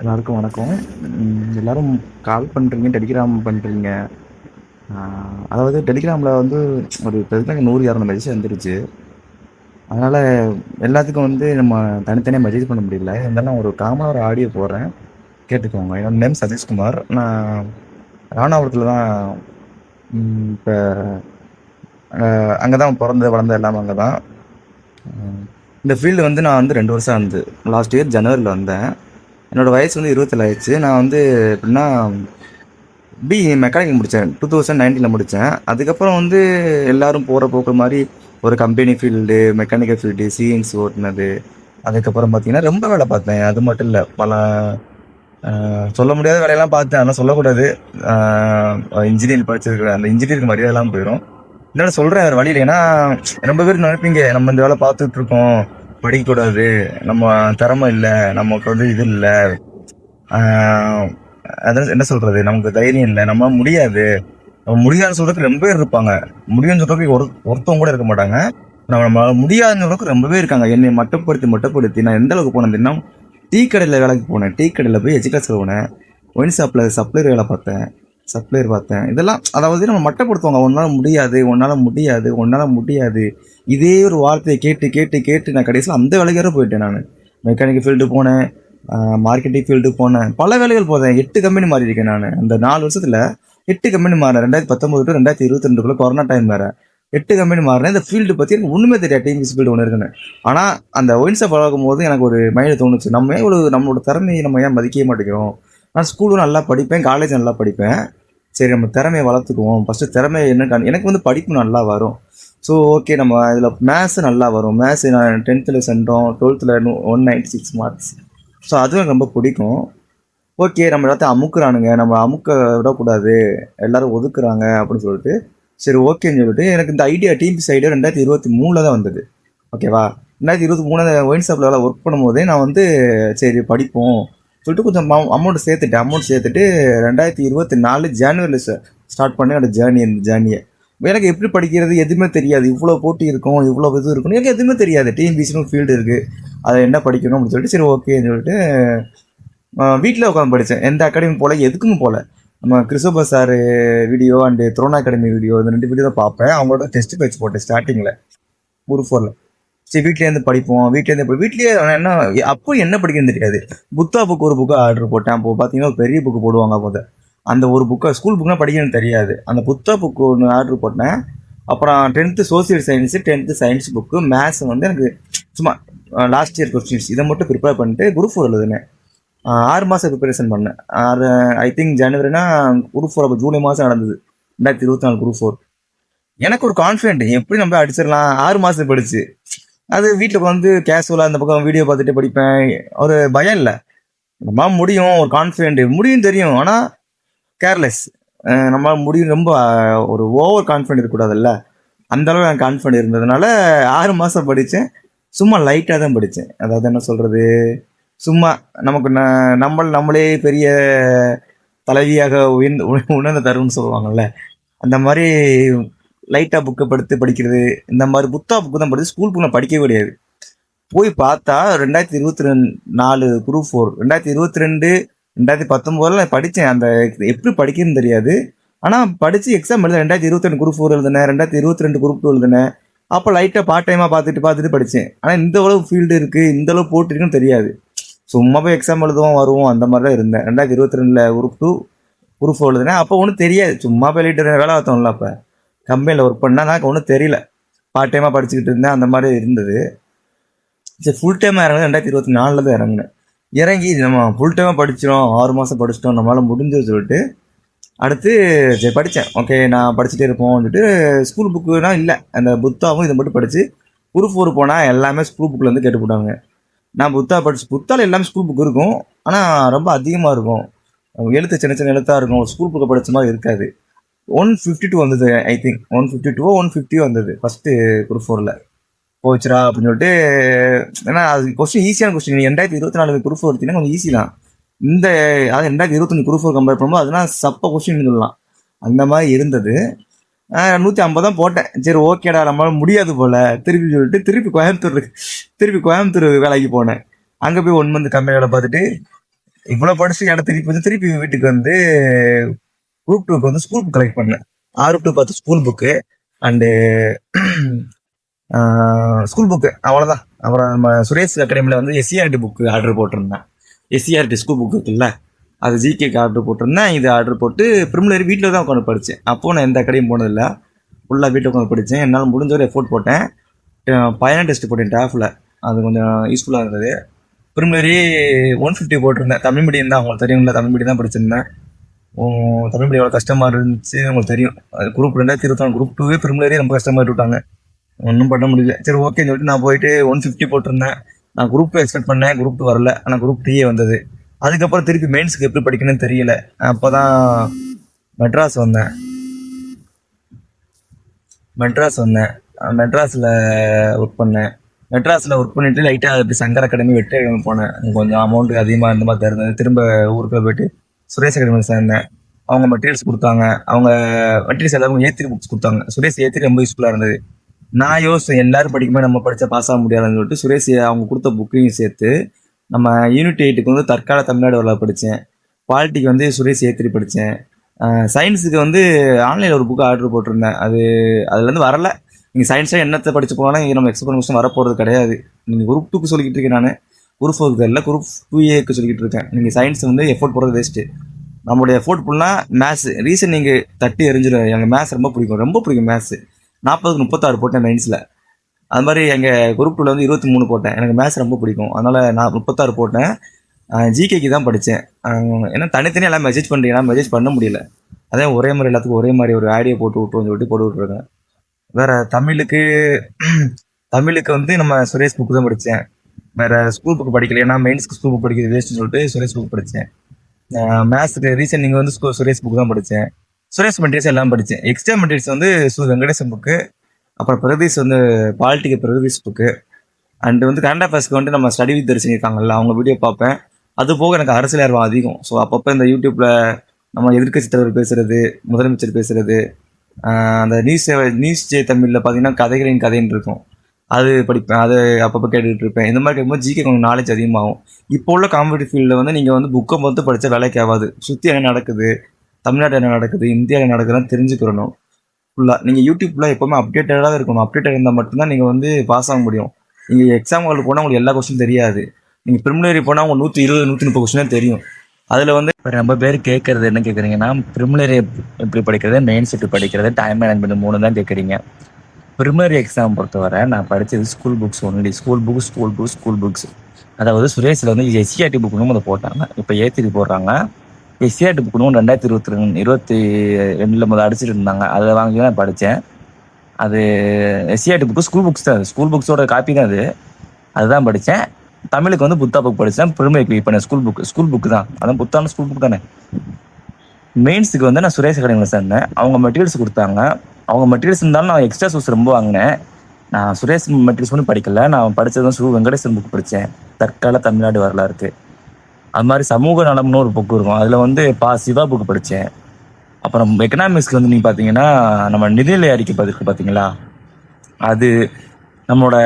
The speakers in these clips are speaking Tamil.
எல்லாருக்கும் வணக்கம். ம், எல்லாரும் கால் பண்ணுறீங்க டெலிகிராம் பண்ணுறீங்க அதாவது டெலிகிராமில் வந்து ஒரு பெருசாக நூறு இரநூறு மெசேஜ் வந்துருச்சு. அதனால் எல்லாத்துக்கும் வந்து நம்ம தனித்தனியாக மெசேஜ் பண்ண முடியல. இருந்தாலும் ஒரு காமனாக ஒரு ஆடியோ போடுறேன். கேட்டுக்கோங்க. என்னோட நேம் சதீஷ்குமார். நான் ராணாபுரத்தில் தான் இப்போ அங்கே தான் பிறந்து வளர்ந்த எல்லாமே அங்கே தான் இந்த ஃபீல்டு வந்து நான் வந்து ரெண்டு வருஷம் வந்து லாஸ்ட் இயர் ஜனவரியில் வந்தேன். என்னோடய வயசு வந்து இருபத்தேழாயிடுச்சு நான் வந்து எப்படின்னா பி மெக்கானிக் முடித்தேன் டூ தௌசண்ட் நைன்டீனில் முடித்தேன் அதுக்கப்புறம் வந்து எல்லோரும் போகிற போக்கு மாதிரி ஒரு company field mechanical field CNC ஓட்டினது. அதுக்கப்புறம் பார்த்தீங்கன்னா ரொம்ப வேலை பார்த்தேன். அது மட்டும் இல்லை பல சொல்ல முடியாத வேலையெல்லாம் பார்த்தேன். ஆனால் சொல்லக்கூடாது. இன்ஜினியரிங் படிச்சிருக்கிற அந்த இன்ஜினியரிங் மரியாதைலாம் போயிடும் என்னோட சொல்கிறேன் வேறு வழியில் ஏன்னா ரொம்ப பேர் நினைப்பீங்க நம்ம இந்த வேலை பார்த்துட்ருக்கோம் படிக்கக்கூடாது. நம்ம திறமை இல்லை நமக்கு வந்து இது இல்லை. அதான் என்ன சொல்கிறது நமக்கு தைரியம் இல்லை. நம்ம முடியாது. நம்ம முடியாதுன்னு சொல்கிறதுக்கு ரொம்ப பேர் இருப்பாங்க. முடியும்னு சொல்கிறதுக்கு ஒரு ஒருத்தவங்க கூட இருக்க மாட்டாங்க. நம்ம நம்மளால முடியாதுன்னு சொல்றதுக்கு ரொம்ப பேர் இருக்காங்க. என்னை மட்டுப்படுத்தி மட்டுப்படுத்தி நான் எந்த அளவுக்கு போனேன் தெரியுமா? டீ கடையில் வேலைக்கு போனேன். டீ கடையில் போய் எஜுகேஷன் போனேன். ஒயின் ஷாப்பில் சப்ளையர் வேலை பார்த்தேன். சப்ளையர் பார்த்தேன். இதெல்லாம் அதாவது நம்ம மட்டப்படுத்துவாங்க. ஒன்றால் முடியாது ஒன்றால் முடியாது ஒன்றால் முடியாது. இதே ஒரு வார்த்தையை கேட்டு கேட்டு கேட்டு நான் கடைசியில் அந்த வேலைக்கார போயிட்டேன் நான். மெக்கானிக்கல் ஃபீல்டு போனேன் மார்க்கெட்டிங் ஃபீல்டு போனேன். பல வேலைகள் போதேன். எட்டு கம்பெனி மாறி இருக்கேன் நான். அந்த நாலு வருஷத்தில் எட்டு கம்பெனி மாறினேன் ரெண்டாயிரத்தி பத்தொம்பது டு ரெண்டாயிரத்தி இருபத்தி ரெண்டுக்குள்ள கொரோனா டைம் வேறு. எட்டு கம்பெனி மாறினேன். இந்த ஃபீல்டு பற்றி எனக்கு ஒன்றுமே தெரியாது. டீம் ஃபீல்டு ஒன்று இருக்குன்னு. ஆனால் அந்த ஒயின்ஸை ஷாப் போது எனக்கு ஒரு மைண்டில் தோணுச்சு. நம்ம ஏன் இவ்வளோ நம்மளோட திறமையை நம்ம ஏன் மதிக்கவே மாட்டேங்கிறோம்? நான் ஸ்கூலும் நல்லா படிப்பேன் காலேஜ் நல்லா படிப்பேன். சரி நம்ம திறமையை வளர்த்துக்குவோம். ஃபஸ்ட்டு திறமை என்னன்னு எனக்கு வந்து படிப்பு நல்லா வரும். ஸோ ஓகே நம்ம இதில் மேத்ஸ் நல்லா வரும். மேத்ஸ் நான் டென்த்தில் சென்றோம். டுவெல்த்தில் one ninety six marks so அதுவும் எனக்கு ரொம்ப பிடிக்கும். ஓகே நம்ம எல்லாத்தையும் அமுக்குறானுங்க. நம்ம அமுக்க விடக்கூடாது. எல்லாரும் ஒதுக்குறாங்க அப்படின்னு சொல்லிட்டு. சரி ஓகேன்னு சொல்லிட்டு எனக்கு இந்த ஐடியா டிபிசி ஐடியா ரெண்டாயிரத்தி இருபத்தி மூணில் தான் வந்தது. ஓகேவா ரெண்டாயிரத்தி இருபத்தி மூணு ஒயின் ஷாப்பில் வேலை ஒர்க் பண்ணும்போதே நான் வந்து சரி படிப்போம். சொல்லிட்டு கொஞ்சம் அமௌண்ட் சேர்த்துட்டேன். அமௌண்ட் சேர்த்துட்டு ரெண்டாயிரத்தி இருபத்தி நாலு ஜான்வரியில் ஸ்டார்ட் பண்ணி என்னோடய ஜேர்னி இந்த ஜேர்னியை எனக்கு எப்படி படிக்கிறது எதுவுமே தெரியாது. இவ்வளோ போட்டி இருக்கும் இவ்வளோ இது இருக்கும் எனக்கு எதுவுமே தெரியாது. டிஎன்பிசின்னு ஃபீல்டு இருக்குது அதை என்ன படிக்கணும் அப்படின்னு சொல்லிட்டு சரி ஓகேன்னு சொல்லிட்டு வீட்டில் உட்காந்து படித்தேன் எந்த அகாடமி போல் எதுக்கும் போல். நம்ம Christopher sir video and Drona academy video இந்த ரெண்டு வீடியோ தான் பார்ப்பேன். அவங்களோட டெஸ்ட் பேச்சு போட்டேன் ஸ்டார்டிங்கில் ஒரு ஃபோரில் சரி வீட்லேருந்து படிப்போம். வீட்லேருந்து இப்போ வீட்லேயே என்ன அப்போ என்ன படிக்கணும்னு தெரியாது. புத்தா புக் ஒரு புக்கு ஆர்டர் போட்டேன். அப்போ பார்த்தீங்கன்னா பெரிய புக்கு போடுவாங்க அப்போ அந்த ஒரு புக்கை ஸ்கூல் புக்னால் படிக்கணும்னு தெரியாது. அந்த புத்தா புக்கு ஒன்று ஆர்டர் போட்டேன். அப்புறம் tenth social science tenth science book maths வந்து எனக்கு சும்மா லாஸ்ட் இயர் கொஸ்டின்ஸ் இதை மட்டும் ப்ரிப்பேர் பண்ணிட்டு குரூப் ஃபோர் எழுதுனேன். ஆறு மாதம் ப்ரிப்பரேஷன் பண்ணேன். ஆறு ஐ திங்க் ஜனவரினா குரூப் ஃபோர் அப்போ ஜூலை மாதம் நடந்தது. ரெண்டாயிரத்தி இருபத்தி நாலு குரூப் ஃபோர் எனக்கு ஒரு கான்ஃபிடென்ட் எப்படி நம்ம அடிச்சிடலாம்? ஆறு மாதம் படிச்சு. அது வீட்டில் வந்து கேஷுவலாக அந்த பக்கம் வீடியோ பார்த்துட்டு படிப்பேன். ஒரு பயம் இல்லை. நம்ம முடியும் ஒரு கான்ஃபிடென்ட் முடியும் தெரியும். ஆனால் கேர்லெஸ் நம்ம முடியும் ரொம்ப ஒரு ஓவர் கான்ஃபிடென்ட் இருக்கக்கூடாதுல்ல? அந்த அளவு நான் கான்ஃபிடென்ட் இருந்ததுனால ஆறு மாதம் படித்தேன் சும்மா லைட்டாக தான் படித்தேன் அதாவது என்ன சொல்கிறது சும்மா நமக்கு ந நம்ம நம்மளே பெரிய தலைவியாக உயர்ந்து உணர்ந்த தரும்னு சொல்லுவாங்கல்ல? அந்த மாதிரி லைட்டாக புக்கை படுத்து படிக்கிறது இந்த மாதிரி புத்தா புக்கு தான் படித்து ஸ்கூல் புக்கில் படிக்கவே கிடையாது போய் பார்த்தா ரெண்டாயிரத்தி இருபத்தி ரெண்டு நாலு குரூப் ஃபோர் ரெண்டாயிரத்தி இருபத்தி ரெண்டு ரெண்டாயிரத்தி பத்தொம்போதில் நான் படித்தேன் அந்த எப்படி படிக்கிறதுன்னு தெரியாது. ஆனால் படித்து எக்ஸாம் எழுத ரெண்டாயிரத்தி இருபத்தி ரெண்டு குரூப் ஃபோர் எழுதினேன். ரெண்டாயிரத்தி இருபத்தி ரெண்டு குரூப் டூ எழுதினேன். அப்போ லைட்டாக பார்ட் டைமாக பார்த்துட்டு பார்த்துட்டு படித்தேன் ஆனால் இந்த அளவு ஃபீல்டு இருக்குது இந்த அளவு போட்டிருக்குன்னு தெரியாது. சும்மா போய் எக்ஸாம் எழுதுவோம் வருவோம் அந்த மாதிரி தான் இருந்தேன். ரெண்டாயிரத்தி இருபத்தி ரெண்டில் குரூப் டூ குரூப் ஃபோர் எழுதுனேன். அப்போ ஒன்றும் தெரியாது. சும்மா போய் லைட்டு வேலை பார்த்தோம்ல அப்போ. கம்பெனியில் ஒர்க் பண்ணால் எனக்கு ஒன்றும் தெரியல. பார்ட் டைமாக படிச்சுக்கிட்டு இருந்தேன். அந்த மாதிரி இருந்தது. சரி ஃபுல் டைமாக இறங்குனது ரெண்டாயிரத்தி இருபத்தி நாலில் தான் இறங்குனேன். இறங்கி நம்ம ஃபுல் டைமாக படிச்சிடும் ஆறு மாதம் படிச்சிட்டோம் நம்மளால் முடிஞ்சது சொல்லிட்டு அடுத்து சரி படித்தேன் ஓகே நான் படிச்சுட்டே இருப்போம் சொல்லிட்டு ஸ்கூல் புக்குனா இல்லை. அந்த புத்தாவும் இதை மட்டும் படித்து குரூப் ஃபோர் போனால் எல்லாமே ஸ்கூல் புக்லேருந்து கேட்டு போட்டாங்க. நான் புத்தா படிச்சு புத்தாவில் எல்லாமே ஸ்கூல் புக் இருக்கும். ஆனால் ரொம்ப அதிகமாக இருக்கும். எழுத்து சின்ன சின்ன எழுத்தாக இருக்கும். ஸ்கூல் புக்கை படித்த மாதிரி இருக்காது. ஒன் ஃபிஃப்டி டூ வந்தது I think one fifty two one ஃபிஃப்டியோ வந்தது ஃபஸ்ட்டு குரூப் ஃபோரில் போச்சுடா அப்படின்னு சொல்லிட்டு ஏன்னா அது கொஸ்டின் ஈஸியான கொஸ்டின் ரெண்டாயிரத்தி இருபத்தி நாலு குரூப் ஃபோர் எடுத்தீங்கன்னா கொஞ்சம் ஈஸி தான். இந்த அதாவது ரெண்டாயிரத்தி இருபத்தஞ்சு குரூப் ஃபோர் கம்பேர் பண்ணும்போது அதெல்லாம் சப்ப கொஸ்டின் சொல்லலாம். அந்த மாதிரி இருந்தது. நூற்றி ஐம்பது தான் போட்டேன். சரி ஓகேடா நம்மளால முடியாது போல. திருப்பி சொல்லிட்டு திருப்பி கோயம்புத்தூர் திருப்பி கோயம்புத்தூர் வேலைக்கு போனேன். அங்கே போய் ஒன் மந்த் கம்பெனி வேலை பார்த்துட்டு இவ்வளோ படிச்சு இடம் திருப்பி வந்து திருப்பி வீட்டுக்கு வந்து குரூப் டூக்கு வந்து ஸ்கூல் புக் கலெக்ட் பண்ணேன். ஆறு டு பத்து school book and school book அவ்வளோதான் அப்புறம் நம்ம சுரேஷ் அகாடமியில் வந்து எஸ்சிஆர்டி புக்கு ஆர்டர் போட்டிருந்தேன். எஸ்சிஆர்டி ஸ்கூல் புக்கு இருக்குல்ல அது ஜிகேக்கு ஆர்டர் போட்டிருந்தேன். இது ஆர்டர் போட்டு ப்ரிமிலரி வீட்டில் தான் உட்காந்து படித்தேன் அப்போது நான் எந்த அக்கடையும் போனதில்லை. ஃபுல்லாக வீட்டில் உட்காந்து படித்தேன் என்னால் முடிஞ்ச ஒரு எஃபோர்ட் போட்டேன். பயணம் டெஸ்ட் போட்டேன் டாஃபில் அது கொஞ்சம் யூஸ்ஃபுல்லாக இருந்தது. ப்ரிமிலரி ஒன் ஃபிஃப்டி போட்டிருந்தேன். தமிழ் மீடியம் தான். உங்களுக்கு தெரியும்ல தமிழ் மீடியம் தான் படிச்சிருந்தேன். தமிழ் மீடியம் எவ்வளோ கஷ்டமாக இருந்துச்சு உங்களுக்கு தெரியும். அது குரூப் ரெண்டாயிரத்தி இருபத்தாறு குரூப் டூவே ப்ரிமிலரி ரொம்ப கஷ்டமாக விட்டுவிட்டாங்க ஒன்றும் பண்ண முடியல. சரி ஓகேன்னு சொல்லிட்டு நான் போயிட்டு ஒன் ஃபிஃப்டி போட்டிருந்தேன். நான் குரூப் டூ எக்ஸ்பெக்ட் பண்ணேன் குரூப் டூ வரல. ஆனால் குரூப் டீயே வந்தது. அதுக்கப்புறம் திருப்பி மெயின்ஸுக்கு எப்படி படிக்கணும்னு தெரியல. அப்போ தான் மெட்ராஸ் வந்தேன். மெட்ராஸ் வந்தேன். மெட்ராஸில் ஒர்க் பண்ணேன். மெட்ராஸில் ஒர்க் பண்ணிட்டு லைட்டாக அப்படி சங்கர் அகாடமி வெற்றி அகாடமி போனேன். கொஞ்சம் அமௌண்ட் அதிகமாக இருந்த மாதிரி தருந்தது திரும்ப ஊருக்குள்ள போயிட்டு சுரேஷ் அகாடமியில் சேர்ந்தேன். அவங்க மெட்டீரியல்ஸ் கொடுத்தாங்க. அவங்க மெட்டீரியல்ஸ் எல்லாருக்கும் ஏத்திரி புக்ஸ் கொடுத்தாங்க. சுரேஷ் ஏத்திரி ரொம்ப யூஸ்ஃபுல்லாக இருந்தது. நான் யோசிச்சேன் எல்லாரும் படிக்கும்போது நம்ம படித்தா பாஸ் ஆக முடியாதுன்னு சொல்லிட்டு சுரேஷ் அவங்க கொடுத்த புக்கையும் சேர்த்து நம்ம யூனிட் எயிட்டுக்கு வந்து தற்கால தமிழ்நாடு வரலாறு படித்தேன் பாலிட்டிக்கு வந்து சுரேஷ் ஏத்திரி படித்தேன் சயின்ஸுக்கு வந்து ஆன்லைனில் ஒரு புக்கு ஆர்டர் போட்டிருந்தேன். அது அதுலேருந்து வரல. நீங்கள் சயின்ஸாக என்னத்தை படிச்சு போனாலும் இங்கே நம்ம எக்ஸ்பெக்ட் கொஸ்டின் வரப்போகிறது கிடையாது நீங்கள் குரூப் டூக்கு சொல்லிக்கிட்டு இருக்கேன் நான். குரூப் ஃபோருக்கு தெரியல குரூப் டூ ஏக்கு சொல்லிக்கிட்டு இருக்கேன். நீங்கள் சயின்ஸ் வந்து எஃபோர்ட் போடுறது வேஸ்ட்டு நம்மளுடைய எஃபோர்ட் ஃபுல்லாக மேத்ஸ் ரீசன் நீங்கள் தட்டி எரிஞ்சிடும் எனக்கு மேத்ஸ் ரொம்ப பிடிக்கும். ரொம்ப பிடிக்கும் மேத்ஸ் நாற்பதுக்கு முப்பத்தாறு போட்டேன் நைன்ஸில் அது மாதிரி எங்கள் குரூப் டூவில் வந்து இருபத்தி மூணு போட்டேன். எனக்கு மேத்ஸ் ரொம்ப பிடிக்கும். அதனால் நான் முப்பத்தாறு போட்டேன். ஜிகேக்கு தான் படித்தேன் ஏன்னா தனித்தனியாக எல்லாம் மெசேஜ் பண்ணுறீங்க மெசேஜ் பண்ண முடியல. அதே ஒரே மாதிரி எல்லாத்துக்கும் ஒரே மாதிரி ஒரு ஆடியோ போட்டு விட்டுருன்னு சொல்லிட்டு போட்டு விட்ருக்கேன் வேறு தமிழுக்கு தமிழுக்கு வந்து நம்ம சுரேஷ் புக்கு தான் படித்தேன் வேறு ஸ்கூல் புக் படிக்கல ஏன்னா மெயின்ஸ்க்கு ஸ்கூல் புக் படிக்கிறது வேஸ்ட்னு சொல்லிட்டு சுரேஷ் புக் படித்தேன் மேத்ஸுக்கு ரீசனிங் வந்து ஸ்கூல் சுரேஷ் புக் தான் படித்தேன் சுரேஷ் மெட்டீரியல்ஸ் எல்லாம் படித்தேன். எக்ஸ்ட்ரா மெட்டீரியல்ஸ் வந்து சு வெங்கடேசன் புக்கு அப்புறம் பிரகதீஷ் வந்து பாலிட்டிக்கு பிரகதீஷ் புக்கு அண்ட் வந்து கரண்ட் அஃபேர்ஸ்க்கு வந்து நம்ம ஸ்டடி வித் தரிசனம் இருக்காங்கல்ல அவங்க வீடியோ பார்ப்பேன். அது போக எனக்கு அரசியல் ஆர்வம் அதிகம். ஸோ அப்பப்போ இந்த யூடியூப்பில் நம்ம எதிர்கட்சி தலைவர் பேசுறது முதலமைச்சர் பேசுறது அந்த நியூஸ் நியூஸ் ஜே தமிழில் பார்த்தீங்கன்னா கதைகளின் கதைன்னு இருக்கும். அது படிப்பேன். அது அப்பப்போ கேட்டுட்டு இருப்பேன். இந்த மாதிரி கேட்கும்போது ஜிகே கொஞ்சம் நாலேஜ் அதிகமாகும். இப்போ உள்ள காம்படிட்டிவ் ஃபீல்டில் வந்து நீங்கள் வந்து புக்கை பார்த்து படித்தா வேலைக்கு ஆகாது. சுற்றி என்ன நடக்குது? தமிழ்நாட்டில் என்ன நடக்குது இந்தியாவில் நடக்குதுன்னு தெரிஞ்சுக்கிறணும். ஃபுல்லாக நீங்கள் யூடியூப்பில் எப்போவுமே அப்டேட்டடாக இருக்கணும். அப்டேட்டட் இருந்தால் மட்டும்தான் நீங்கள் வந்து பாஸ் ஆக முடியும். நீங்கள் எக்ஸாம் ஹாலுக்கு போனால் உங்களுக்கு எல்லா கொஸ்டின் தெரியாது. நீங்கள் ப்ரிமினரி போனால் உங்களுக்கு நூற்றி இருபது நூற்றி முப்பது கொஸ்டின் தெரியும். அதில் வந்து இப்போ ரொம்ப பேர் கேட்குறது என்ன கேட்குறீங்கன்னா ப்ரிமினரி எப்படி படிக்கிறது மெயின் செட்டு படிக்கிறது டைம் மேனேஜ்மெண்ட் மூணு தான் கேட்குறீங்க ப்ரிமினரி எக்ஸாம் பொறுத்தவரை நான் படித்தது school books only school books school book school books அதாவது சுரேஷில் வந்து எஸ்சிஆர்டி புக்குன்னு அதை போட்டாங்க. இப்போ ஏத்திரி போடுறாங்க. எஸ்சிஆர்டி புக்குன்னு ரெண்டாயிரத்தி இருபத்தி ரெண்டு இருபத்தி ரெண்டில் முதல் அடிச்சிட்டு இருந்தாங்க அதை வாங்கி தான் படித்தேன். அது எஸ்சிஆர்டி புக்கு ஸ்கூல் புக்ஸ் தான் ஸ்கூல் புக்ஸோட காப்பி தான் அது. அதுதான் படித்தேன். தமிழுக்கு வந்து புத்தா புக் படித்தேன். பெருமை பண்ணேன். ஸ்கூல் புக் ஸ்கூல் புக் தான். அதான் புத்தான ஸ்கூல் புக் தானே. மெயின்ஸுக்கு வந்து நான் சுரேஷ் அகாடமியில் சேர்ந்தேன். அவங்க மெட்டீரியல்ஸ் கொடுத்தாங்க. அவங்க மெட்டீரியல்ஸ் இருந்தாலும் நான் எக்ஸ்ட்ரா சோர்ஸ் ரொம்ப வாங்கினேன். நான் சுரேஷ் மெட்டீரியல்ஸ் ஒன்றும் படிக்கல. நான் படித்தது வந்து சு வெங்கடேசன் புக் படித்தேன். தற்கால தமிழ்நாடு வரலாறு அது மாதிரி சமூக நலம்னு ஒரு புக்கு இருக்கும். அதில் வந்து பா சிவா புக்கு படித்தேன் அப்புறம் எக்கனாமிக்ஸ்க்கு வந்து நீங்கள் பார்த்தீங்கன்னா நம்ம நிதிநிலை அறிக்கை பதிற்கு பார்த்தீங்களா அது நம்மளோட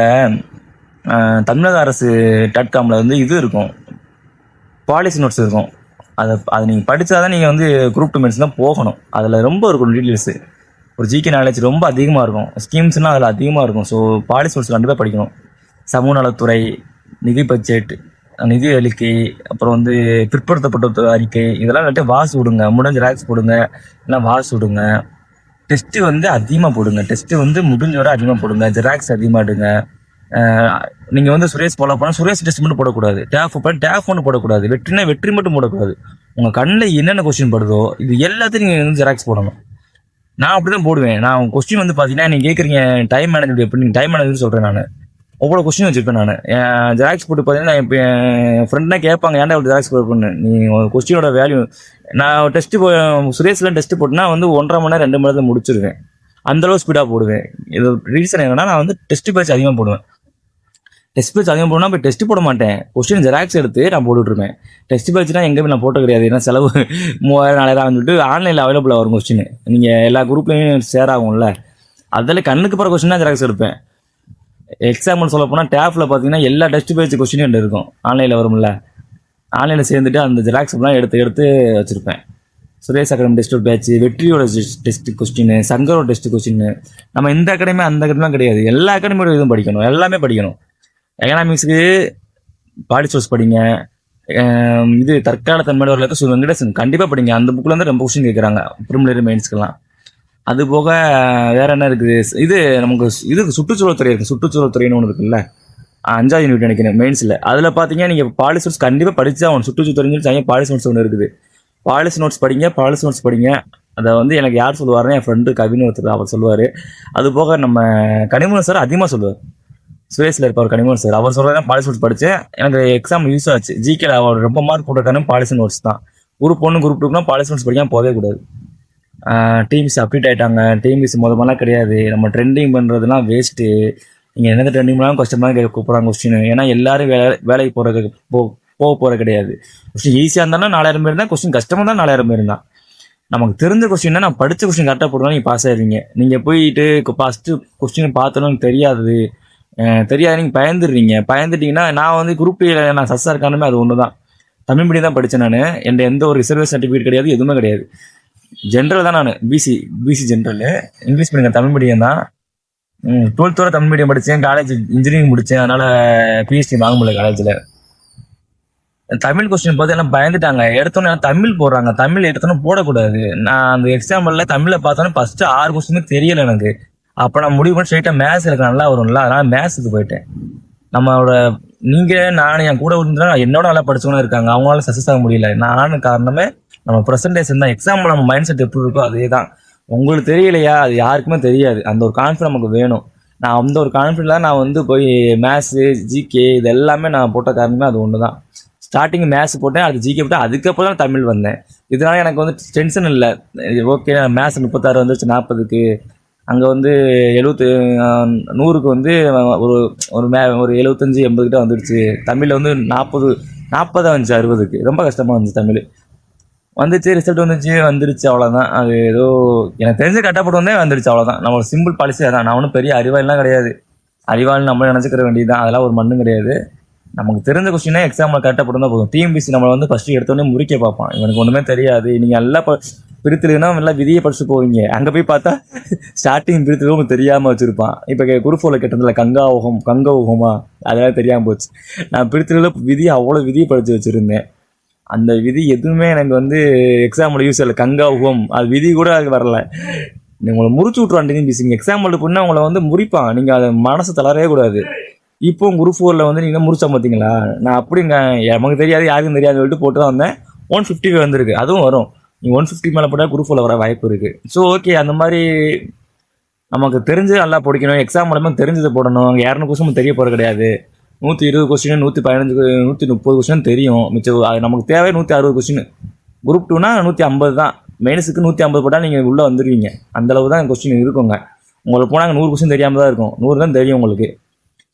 தமிழக அரசு டாட் காமில் வந்து இது இருக்கும். பாலிசி நோட்ஸ் இருக்கும். அதை அதை நீங்கள் படித்தா தான் நீங்கள் வந்து குரூப் டூ மென்ஸ் தான் போகணும். அதில் ரொம்ப இருக்கும் டீட்டெயில்ஸு ஒரு ஜிகே நாலேஜ் ரொம்ப அதிகமாக இருக்கும். ஸ்கீம்ஸ்னால் அதில் அதிகமாக இருக்கும். ஸோ பாலிசி நோட்ஸ் கண்டிப்பாக படிக்கணும். சமூக நலத்துறை நிதி பட்ஜெட் நிதி அறிக்கை அப்புறம் வந்து பிற்படுத்தப்பட்ட அறிக்கை இதெல்லாம் வந்துட்டு வாசு விடுங்க முடிஞ்ச ஜெராக்ஸ் போடுங்க இல்லை வாசு விடுங்க. டெஸ்ட்டு வந்து அதிகமாக போடுங்க. டெஸ்ட்டு வந்து முடிஞ்ச வரை அதிகமாக போடுங்க. ஜெராக்ஸ் அதிகமாக எடுங்க. நீங்கள் வந்து சுரேஷ் ஃபாலோ பண்ணால் சுரேஷ் டெஸ்ட் மட்டும் போடக்கூடாது. டேஃப் பண்ண டேஃப் ஒன்று போடக்கூடாது. வெற்றினா வெற்றி மட்டும் போடக்கூடாது. உங்கள் கண்ணில் என்னென்ன கொஸ்டின் படுதோ இது எல்லாத்தையும் நீங்கள் வந்து ஜெராக்ஸ் போடணும். நான் அப்படி தான் போடுவேன். நான் கொஸ்டின் வந்து பார்த்தீங்கன்னா நீங்கள் கேட்குறீங்க டைம் மேனேஜ்மெண்ட் எப்படி டைம் மேனேஜ்மெண்ட் சொல்கிறேன் நான். அவ்வளோ கொஸ்டின் வச்சுருப்பேன் நான். ஜெராக்ஸ் போட்டு பார்த்தீங்கன்னா இப்போ என் ஃப்ரெண்ட்னா கேட்பாங்க ஏன்டா இவ்வளோ ஜெராக்ஸ் போட்டு பண்ணு நீ கொஸ்டினோட வேல்யூ நான் டெஸ்ட்டு சுரேஷில் டெஸ்ட்டு போட்டுனா வந்து ஒன்றரை மணி நேரம் ரெண்டு மணி நேரத்தில் முடிச்சிருவேன். அந்தளவு ஸ்பீடாக போடுவேன். இது ரீசன் என்னன்னா நான் வந்து டெஸ்ட் பேட்ச் அதிகமாக போடுவேன். டெஸ்ட் பேட்ச் அதிகம் போனால் போய் டெஸ்ட் போட மாட்டேன். கொஸ்டின் ஜெராக்ஸ் எடுத்து நான் போட்டுட்ருப்பேன். டெஸ்ட் பேட்ச்னா எங்கேயுமே நான் போட்ட கிடையாது. ஏன்னா செலவு மூவாயிரம் நாலாயிரம் சொல்லிட்டு ஆன்லைனில் அவைலபிளாக வரும் கொஸ்டின் நீங்கள் எல்லா குரூப்லேயும் ஷேர் ஆகும்ல. அதில் கண்ணுக்கு போகிற கொஸ்டின் தான் ஜெராக்ஸ் எடுப்பேன். எக்ஸாம்பிள் சொல்ல போனால் டேஃபில் பார்த்தீங்கன்னா எல்லா டெஸ்ட் பேஜ் கொஸ்டினும் இருக்கும். ஆன்லைனில் வரும்ல. ஆன்லைனில் சேர்ந்துட்டு அந்த ஜெராக்ஸ்லாம் எடுத்து எடுத்து வச்சுருப்பேன். சுரேஷ் அகாடமி டெஸ்ட் பேட்ச் வெற்றியோட டெஸ்ட் கொஸ்டின் சங்கரோட டெஸ்ட் கொஸ்டின் நம்ம இந்த அகாடமி அந்த அகாடமிலாம் கிடையாது. எல்லா அகாடமியோட இதுவும் படிக்கணும். எல்லாமே படிக்கணும். எக்கனாமிக்ஸுக்கு பாடி சோர்ஸ் படிங்க. இது தற்கால தன்மையோட வரலாற்று சு வெங்கடேசன் கண்டிப்பாக படிங்க. அந்த புக்கில் வந்து ரொம்ப கொஸ்டின் கேட்குறாங்க ப்ரிமினரி மைண்ட்ஸ்க்கெல்லாம் அது போக வேற என்ன இருக்குது? இது நமக்கு இது சுற்றுச்சூழல் துறை இருக்கு. சுற்றுச்சூழல் துறைன்னு ஒன்று இருக்குல்ல அஞ்சாவது யூனிட் நினைக்கிறேன் மெயின்ஸில் அதில் பார்த்தீங்கன்னா நீங்கள் பாலிசி நோட்ஸ் கண்டிப்பாக படித்தா அவன் சுற்றுச்சூழல் துறைன்னு சொல்லி பாலிசி நோட்ஸ் ஒன்று இருக்குது. பாலிசி நோட்ஸ் படிங்க பாலிசி நோட்ஸ் படிங்க. அதை வந்து எனக்கு யார் சொல்லுவாருன்னா என் ஃப்ரெண்டு கவினு ஒருத்தர் அவர் சொல்லுவார். அது போக நம்ம கனிமூலம் சார் அதிகமாக சொல்லுவார். சுரேஷில் இருப்பார் கனிமூலம் சார் அவர் சொல்கிறதா பாலிசி நோட்ஸ் படித்தேன் எனக்கு எக்ஸாம் யூஸ் ஆச்சு. ஜிகேல அவர் ரொம்ப மார்க் போட்டிருக்காரு பாலிசி நோட்ஸ் தான். குரூப் ஒன்று குரூப் டூக்குனா பாலிசி நோட்ஸ் படிக்காமல் போகவே கூடாது. டீம்ஸ் அப்டேட் ஆயிட்டாங்க. டீம்ஸ் முத மாதிரிலாம் கிடையாது. நம்ம ட்ரெண்டிங் பண்ணுறதுலாம் வேஸ்ட்டு நீங்கள் எந்த ட்ரெண்டிங் பண்ணாலும் கஷ்டமாக கேட்க கூப்பிட்றாங்க கொஸ்டின் ஏன்னா எல்லாரும் வேலை வேலைக்கு போகிறதுக்கு போ போக போகிற கிடையாது. கொஸ்டின் ஈஸியாக இருந்தாலும் நாலாயிரம் பேர் தான் கொஸ்டின் கஷ்டமாக தான் நாலாயிரம் பேர் தான் நமக்கு தெரிஞ்ச கொஸ்டின் நான் படித்த கொஸ்டின் கரெக்டாக போடுவோம் நீங்கள் பாஸ் ஆயிருவீங்க. நீங்கள் போயிட்டு ஃபஸ்ட்டு கொஸ்டின் பார்த்தோன்னு தெரியாது. தெரியாது நீங்கள் பயந்துடுறீங்க. பயந்துட்டீங்கன்னா நான் வந்து குரூப் நான் சஸ்ஸாக இருக்கானுமே அது ஒன்று தான் தமிழ் மீடியம் தான் படித்தேன் நான். என் எந்த ஒரு ரிசர்வேஷன் சர்டிஃபிகேட் கிடையாது எதுவுமே கிடையாது. ஜென்ரல் தான் நான். BC BC general English medium Tamil medium தான். டுவெல்த்தோட தமிழ் மீடியம் படித்தேன் காலேஜ் இன்ஜினியரிங் முடித்தேன் அதனால் பிஹெச்டி வாங்க முடியல காலேஜில் தமிழ் கொஸ்டின் பார்த்து எல்லாம் பயந்துட்டாங்க. எடுத்தோன்னே தமிழ் போடுறாங்க. தமிழ் எடுத்தோன்னே போடக்கூடாது. நான் அந்த எக்ஸாம்பிளில் தமிழில் பார்த்தோன்னே ஃபஸ்ட்டு ஆறு கொஸ்டின் தெரியல எனக்கு. அப்போ நான் முடிவு பண்ணி ஸ்ட்ரைட்டாக மேத்ஸ் எனக்கு நல்லா வரும்ல. அதனால் மேத்ஸுக்கு போயிட்டேன். நம்மளோட நீங்கள் நான் என் கூட இருந்தால் என்னோட நல்லா படிச்சவங்களும் இருக்காங்க. அவங்களால சக்ஸஸ் ஆக முடியல. நான் காரணமே நம்ம ப்ரெசன்டேஷன் தான். எக்ஸாம்பிள் நம்ம மைண்ட் செட் எப்படி இருக்கோ அதே தான் உங்களுக்கு தெரியலையா? அது யாருக்குமே தெரியாது. அந்த ஒரு கான்ஃபிடன்ஸ் நமக்கு வேணும். நான் அந்த ஒரு கான்ஃபிடென்ட் நான் வந்து போய் மேத்ஸு ஜிகே இது எல்லாமே நான் போட்ட காரணமே அது ஒன்று தான் ஸ்டார்டிங் மேத்ஸ் போட்டேன் அது ஜிகே போட்டேன். அதுக்கப்புறம் தான் தமிழ் வந்தேன். இதனால எனக்கு வந்து டென்ஷன் இல்லை. ஓகே மேத்ஸ் முப்பத்தாறு வந்துச்சு நாற்பதுக்கு. அங்கே வந்து எழுபத்து நூறுக்கு வந்து ஒரு ஒரு மே ஒரு எழுபத்தஞ்சி எண்பது கிட்ட வந்துடுச்சு தமிழில் வந்து நாற்பது நாற்பதாக வந்துச்சு அறுபதுக்கு. ரொம்ப கஷ்டமாக இருந்துச்சு தமிழ். வந்துச்சு ரிசல்ட் வந்துச்சு வந்துருச்சு அவ்வளோதான் அது ஏதோ எனக்கு தெரிஞ்ச கட்டப்பட்டு வந்தே வந்துருச்சு அவ்வளோதான் நம்மளோட சிம்பிள் பாலிசி அதான். நான் ஒன்றும் பெரிய அறிவாளிலாம் கிடையாது. அறிவாளி நம்ம நினச்சிக்கிற வேண்டியதுதான். அதெல்லாம் ஒரு மண்ணும் கிடையாது. நமக்கு தெரிஞ்ச கொஸ்டினே எக்ஸாமில் கரெக்டாக போட்டு போதும். டிஎம்பிசி நம்மளை வந்து ஃபஸ்ட்டு எடுத்தோடனே முறிக்க பார்ப்பான். இவனுக்கு ஒன்றுமே தெரியாது. நீங்கள் எல்லாம் ப நல்லா விதியை படிச்சு போவீங்க. அங்கே போய் பார்த்தா ஸ்டார்டிங் பிரித்துலும் தெரியாமல் வச்சுருப்பான். இப்போ குருஃபோவில் கேட்டதில்ல கங்கா ஊகம் கங்க ஊகமா அதெல்லாம் தெரியாமல் போச்சு. நான் பிரித்துல விதி அவ்வளோ விதியை படித்து வச்சுருந்தேன். அந்த விதி எதுவுமே எனக்கு வந்து எக்ஸாம்பிள் யூஸ் இல்லை கங்கா ஊகம் அது விதி கூட அது வரல. உங்களை முறிச்சு விட்ருவான் டிஎன்பிசிங்க எக்ஸாம் பண்ணால் உங்களை வந்து முறிப்பான் நீங்கள் அதை மனசு தளரவே கூடாது. இப்போ குரூப் ஃபோரில் வந்து நீங்கள் முடிச்சா பார்த்தீங்களா நான் அப்படிங்க நமக்கு தெரியாது யாருக்கும் தெரியாது சொல்லிட்டு போட்டு தான் வந்தேன் ஒன் ஃபிஃப்டி வந்திருக்கு. அதுவும் வரும். நீங்கள் ஒன் ஃபிஃப்டி மேலே போட்டால் குரூப் ஃபோரில் வர வாய்ப்பு இருக்குது ஸோ ஓகே அந்த மாதிரி நமக்கு தெரிஞ்சு நல்லா படிக்கணும். எக்ஸாம் மூலமாக தெரிஞ்சதை போடணும். அங்கே யாருன்னு கோசமும் தெரிய போகிறது கிடையாது. நூற்றி இருபது கொஸ்டின் நூற்றி பதினஞ்சு நூற்றி முப்பது கொஸ்டின் தெரியும். மிச்சம் அது நமக்கு தேவை நூற்றி அறுபது கொஸ்டின் குரூப் டூனா நூற்றி ஐம்பது தான். மெயின்ஸுக்கு நூற்றி ஐம்பது போட்டால் நீங்கள் உள்ளே வந்துடுவீங்க அந்த அளவு தான் கொஸ்டின் இருக்குங்க. உங்களுக்கு போனால் நூறு கொஸ்டின் தெரியாமல் தான் இருக்கும். நூறு தான் தெரியும் உங்களுக்கு.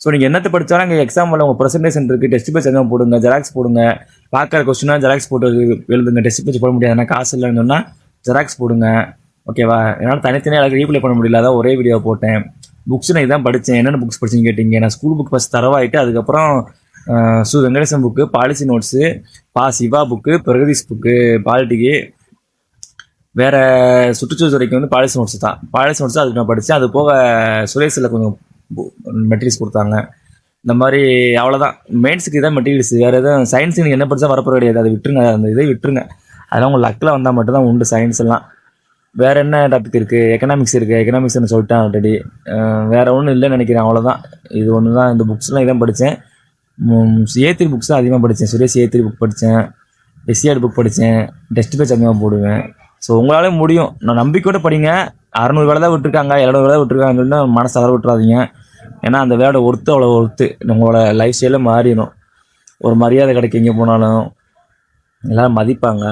ஸோ நீங்கள் என்னத்தை படித்தாலும் அங்கே எக்ஸாமில் உங்கள் ப்ரெசன்டேஷன் இருக்குது டெஸ்ட் பேஜ் எதுவும் போடுங்க? ஜெராக்ஸ் போடுங்க. பார்க்குற கொஸ்டினாக ஜெராக்ஸ் போட்டு எழுதுங்க. டெஸ்ட் பேஜ் போட முடியாதுன்னா காசு இல்லைன்னு சொன்னால் ஜெராக்ஸ் போடுங்க. ஓகேவா என்னால் தனித்தனியாக எனக்கு ரீப்ளை பண்ண முடியல. அதான் ஒரே வீடியோ போட்டேன். புக்ஸ் நான் இதான் படித்தேன் என்னென்ன புக்ஸ் படிச்சீங்க கேட்டீங்க? நான் ஸ்கூல் புக் ஃபஸ்ட் தரவாயிட்டு அதுக்கப்புறம் Su Venkatesan book policy notes பா சிவா புக்கு பிரகதீஷ் புக்கு பாலிட்டிக்கு வேறு சுற்றுச்சூழல் துறைக்கு வந்து பாலிசி நோட்ஸ் தான். பாலிசி நோட்ஸ் அதுக்கு நான் படித்தேன் அது போக சுரேஷில் கொஞ்சம் மெட்டீரியல்ஸ் கொடுத்தாங்க. இந்த மாதிரி அவ்வளோதான் மெயின்ஸுக்கு இதான் மெட்டீரியல்ஸ் வேறு எதுவும் சயின்ஸ் நீங்கள் என்ன படித்தா வரப்போ கிடையாது. அதை விட்டுருங்க. அந்த இதை விட்டுருங்க. அதெல்லாம் உங்கள் லக்கில் வந்தால் மட்டும்தான் உண்டு சயின்ஸ் எல்லாம். வேற என்ன டாபிக் இருக்குது எக்கனாமிக்ஸ் இருக்குது எக்கனாமிக்ஸ்னு சொல்லிட்டேன் ஆல்ரெடி வேற ஒன்றும் இல்லைன்னு நினைக்கிறேன் அவ்வளோதான் இது ஒன்று தான் இந்த புக்ஸ்லாம் இதான் படித்தேன் ஏத்திரி புக்ஸ் தான் அதிகமாக படித்தேன் சுரேஷ் ஏ புக் படித்தேன் எஸ்சிஆர் புக் படித்தேன் டெஸ்ட் பேஜ் அதிகமாக போடுவேன். ஸோ உங்களாலே முடியும். நான் நம்பிக்கையோட படிங்க. அறநூறு வேலை தான் விட்டுருக்காங்க. எழுநூறு வேலை விட்டுருக்காங்கன்னு மனசு அளவு விட்டுறாதீங்க. ஏன்னா அந்த வேலை ஒர்த்து அவ்வளோ ஒர்த்து உங்களோட லைஃப் ஸ்டைலில் மாறிடும் ஒரு மரியாதை கிடைக்கு எங்கே போனாலும். எல்லோரும் மதிப்பாங்க.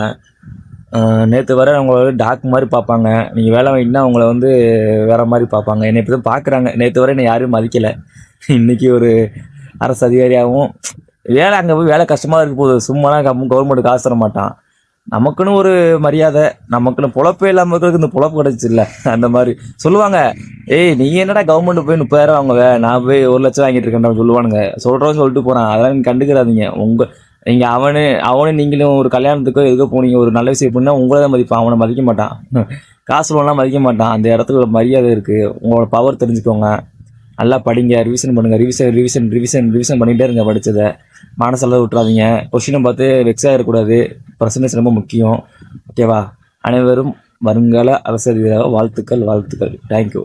நேற்று வர உங்களை டாக் மாதிரி பார்ப்பாங்க. நீங்கள் வேலை வாங்கினா உங்களை வந்து வேற மாதிரி பார்ப்பாங்க. என்னை இப்போ தான் பார்க்குறாங்க. நேற்று வரை என்னை யாரும் மதிக்கலை. இன்னைக்கு ஒரு அரசு அதிகாரியாகவும் வேலை அங்கே போய் வேலை கஷ்டமாக இருக்க போகுது. சும்மாலாம் கவர்மெண்ட் காசு தர மாட்டான். நமக்குன்னு ஒரு மரியாதை நமக்குன்னு பொழப்பே இல்லாமல் இருக்கிறதுக்கு இந்த பொழப்பு கிடச்சில்ல அந்த மாதிரி சொல்லுவாங்க. ஏய் நீ என்னடா கவர்மெண்ட் போய் முப்பதாயிரம் வாங்குவ? நான் போய் ஒரு லட்சம் வாங்கிட்டு இருக்கேன் சொல்லுவானுங்க. சொல்கிறோன்னு சொல்லிட்டு போகிறேன் அதெல்லாம் கண்டுக்கிறாதீங்க. உங்கள் நீங்கள் அவனு அவனு நீங்களும் ஒரு கல்யாணத்துக்கோ எதுக்கோ போனீங்க ஒரு நல்ல விஷயம் பண்ணால் உங்களை தான் மதிப்பான் அவனை மதிக்க மாட்டான். காசு லோன்லாம் மதிக்க மாட்டான். அந்த இடத்துல ஒரு மரியாதை இருக்குது உங்களோட பவர் தெரிஞ்சுக்கோங்க. நல்லா படிங்க ரிவிஷன் பண்ணுங்கள் ரிவிஷன் ரிவிஷன் ரிவிஷன் ரிவிஷன் பண்ணிகிட்டே இருங்க படித்ததை மனசெல்லாம் விட்றாதீங்க கொஷினை பார்த்து வெக்ஸ் ஆகிடக்கூடாது பர்சன்டேஜ் ரொம்ப முக்கியம். ஓகேவா அனைவரும் வருங்கால அரசியல் வாழ்த்துக்கள் வாழ்த்துக்கள். தேங்க்யூ